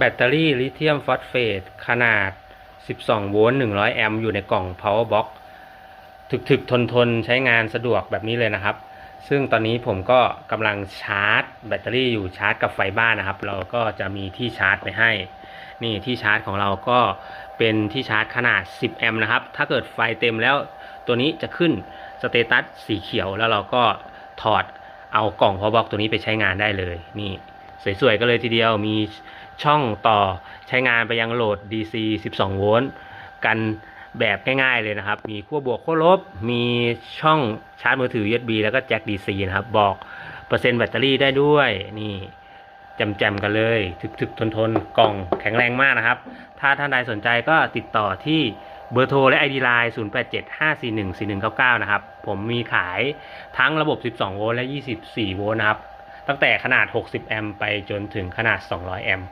แบตเตอรี่ลิเธียมฟอสเฟตขนาด 12 โวลต์ 100 แอมป์อยู่ในกล่อง power box ถึกๆ ทนๆ ใช้งานสะดวกแบบนี้เลยนะครับ ซึ่งตอนนี้ผมก็กำลังชาร์จ แบตเตอรี่อยู่ชาร์จกับไฟบ้านนะครับ เราก็จะมีที่ชาร์จไปให้ นี่ที่ชาร์จของเราก็เป็นที่ชาร์จขนาด 10 แอมป์นะครับ ถ้าเกิดไฟเต็มแล้วตัวนี้จะขึ้นสเตตัสสีเขียวแล้วเราก็ถอดเอากล่อง power box ตัวนี้ไปใช้งานได้เลย นี่สวยๆก็เลยทีเดียวมี ช่องต่อใช้งานไปยังโหลด DC 12 โวลต์กันแบบง่ายๆเลยนะครับ มีขั้วบวกขั้วลบ มีช่องชาร์จมือถือ USB แล้วก็แจ็ค DC นะครับ บอกเปอร์เซ็นต์แบตเตอรี่ได้ด้วย นี่แจมๆกันเลยถึกๆทนๆกล่องแข็งแรงมากนะครับ ถ้าท่านใดสนใจก็ติดต่อที่เบอร์โทรและ ID Line 0875414199 นะครับ ผมมีขายทั้งระบบ 12 โวลต์และ 24 โวลต์นะครับ ตั้งแต่ขนาด 60 แอมป์ไปจนถึงขนาด 200 แอมป์